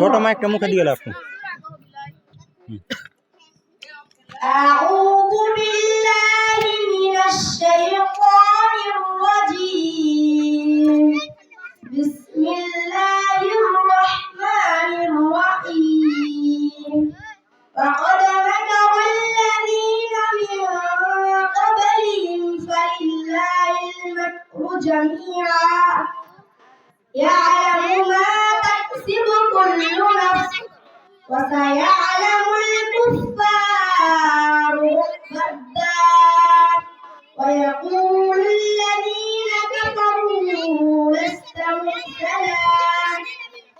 ছোট মাইকটা মুখে দিয়ে গেল আপনি أعوذ بالله من الشيطان الرجيم بسم الله الرحمن الرحيم وقد مكر الذين من قبلهم فلله المكر جميعا يعلم ما تكسب وسيعلم الكفار الكذاب ويقول الذين كفروا لست مرسلا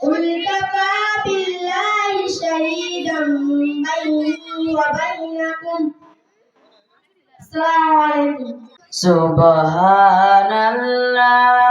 قل كفى بالله شهيدا بيني وبينكم السلام عليكم سبحان الله.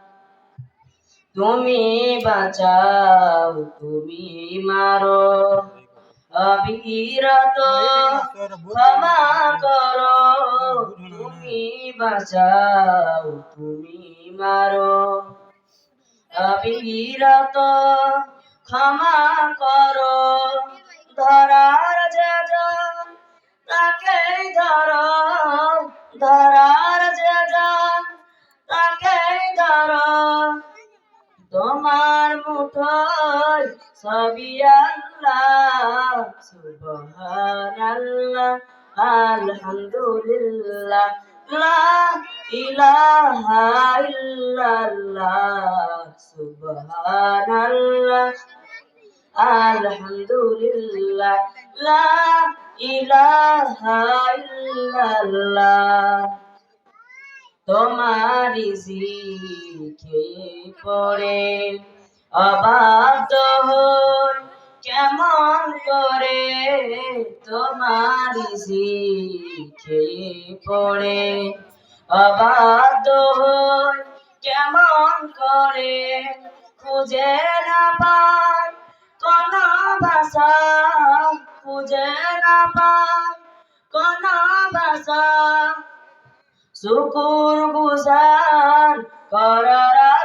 তুমি বাঁচাও, তুমি মারো। অবিরত ক্ষমা করো। তুমি বাঁচাও, তুমি মারো। অবিরত ক্ষমা করো। ধরার যজন তাকে ধরো। ধরার মুঠোয় সবই আল্লাহ, সুবহানাল্লাহ, আলহামদুলিল্লাহ, লা ইলাহা ইল্লাল্লাহ, সুবহানাল্লাহ, আলহামদুলিল্লাহ, লা ইলাহা ইল্লাল্লাহ। তোমারি পড়ে অবাধ্য হই কেমন করে তোমারি শিখে পড়ে? অবাধ্য হই কেমন করে খুঁজে না পাই? কোন ভাষা খুঁজে না পাই? কোন ভাষা? শুকুর গুজার করার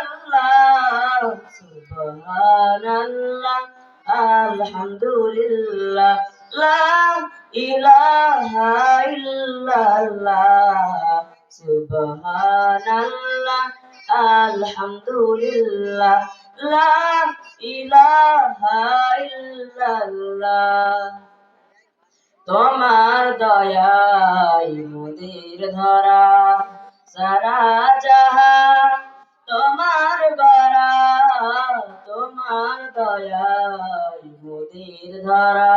সুবহানাল্লাহ, আলহামদুলিল্লাহ, লা ইলাহা ইল্লাল্লাহ, সুবহানাল্লাহ, আলহামদুলিল্লাহ, লা ইলাহা ইল্লাল্লাহ। তোমার দয়াই মোদের ধরা, সারা ধরা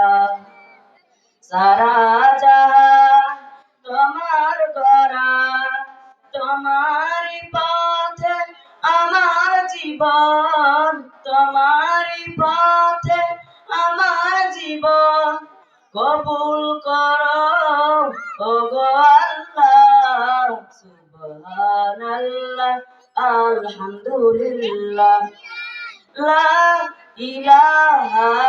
সারা জাহান তোমার গড়া তোমারই পথে আমার জীবন, তোমারই পথে আমার জীবন। কবুল করো, ওগো আল্লাহ, সুবহানাল্লাহ, আলহামদুলিল্লাহ। লা ইলাহা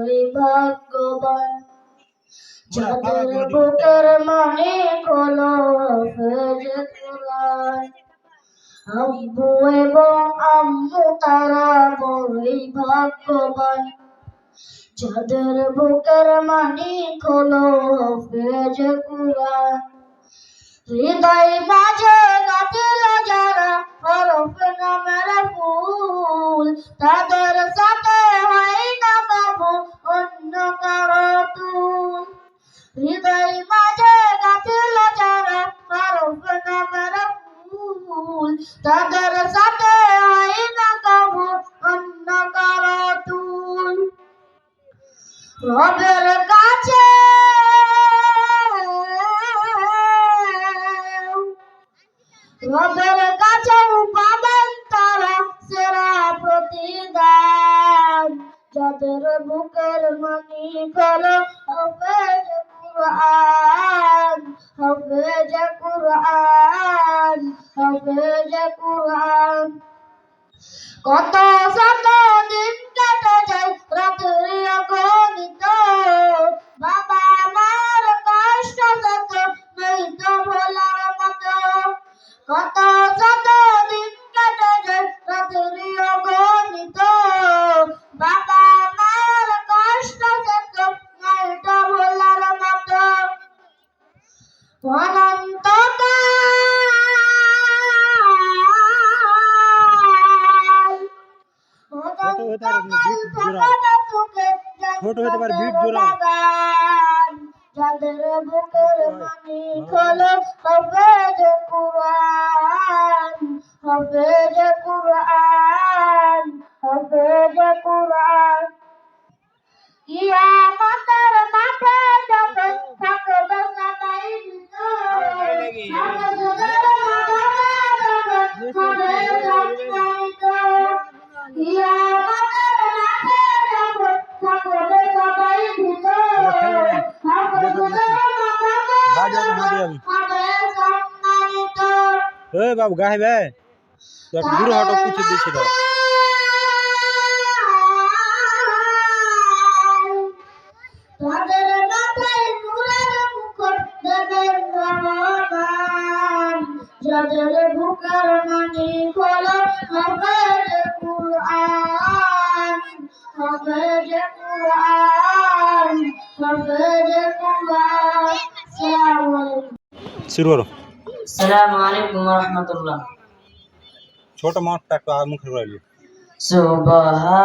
বড়ই ভাগ্যবান। যাদের বুকের মানে কোরআন আব্বু এবং আম্মু তারা বড়ই ভাগ্যবান। যাদের বুকের মানে হলো হাফেজ কোরআন হৃদয় মাঝে গাছিল যারা হরফ নামের ফুল তাদের সাথে নতুন হৃদয় মাঝে গাছিল যারা ফারুক নামের ফুল। তাদের সাথে যাদের বুকের মানি খোলো হাফেজ কুরআন হাফেজ কুরআন হাফেজ কুরআন কিয়ামতের মাঠে যখন থাকবে সবাই ভিতরে, থাকবে সবাই হবে সম্মানিত। কিয়ামতের মাঠে যখন থাকবে সবাই ভিতরে, থাকবে সবাই বাজাও তো হাঁটে যাবি। হবে সম্মানিত। এ বাবু গায়ে বে তো একটু দূরে হটো পিছিয়ে দিচ্ছি দাও রহমান যাদের মানি খোলো হাফেজ কুরআন হাফেজ কুরআন হাফেজ কুরআন। শুরু করো। আসসালামু আলাইকুম রহমতুল্লাহ ছোট মাঠটা একটু আর মুখে রাখলি সুবহানাল্লাহ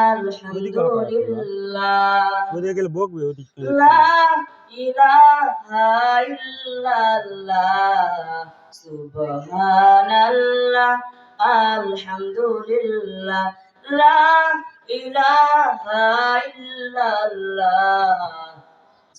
আলহামদুলিল্লাহ। ওদিকে গেলে বকবে ওদিকে লা ইলাহা ইল্লাল্লাহ সুবহানাল্লাহ আলহামদুলিল্লাহ। লা ইলাহা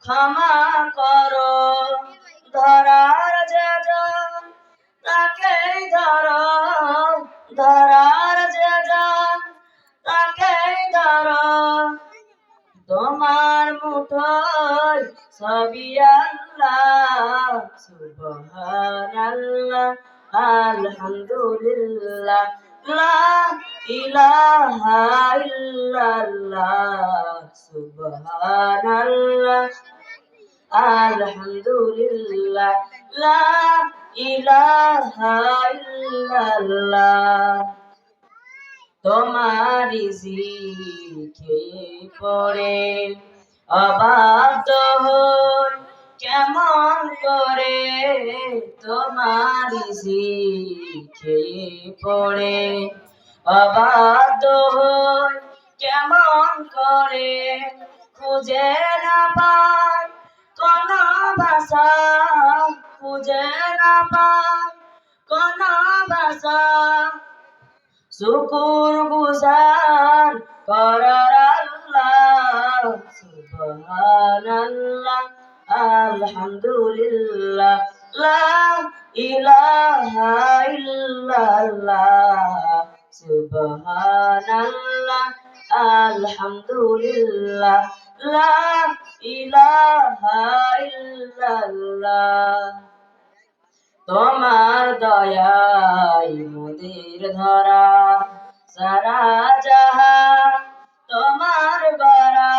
ক্ষমা করো। ধরার যজন তাকে ধরো। ধরার যজন তাকে ধরো। তোমার মুঠোয় সবই আল্লাহ, সুবহানাল্লাহ, আলহামদুলিল্লাহ। লা ইলাহা ইল্লাল্লাহ, সুবহানাল্লাহ, আলহামদুলিল্লাহ, লা ইলাহা ইল্লাল্লাহ। তোমারি শিখে পড়ে, অবাধ্য হই কেমন করে? তোমারি শিখে পড়ে অবাধ্য কেমন করে খুঁজে না পাই, কোন ভাষা খুঁজে না পাই, কোন ভাষা শুকুর গুজার করার আল্লাহ, সুবহানাল্লাহ, আলহামদুলিল্লাহ ইলাহা সুবহানাল্লাহ আলহামদুলিল্লাহ লা ইলাহা ইল্লাল্লাহ তোমার দয়াই মোদের ধরা, সারা যাহা তোমার গড়া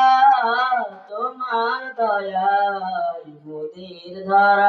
তোমার দয়াই মোদের ধরা।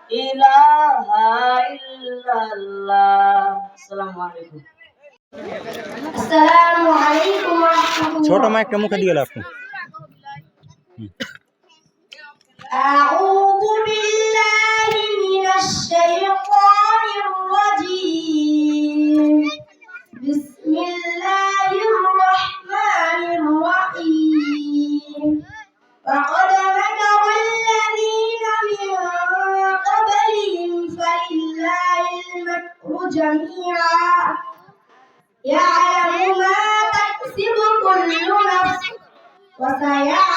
ইলাহা ইল্লাল্লাহ আসসালামু আলাইকুম আসসালামু আলাইকুম ওয়া রাহমাতুল্লাহ ছোট মাইকটা মুখে দিয়ে গেল আপনি أعوذ بالله من الشيطان وسيعلم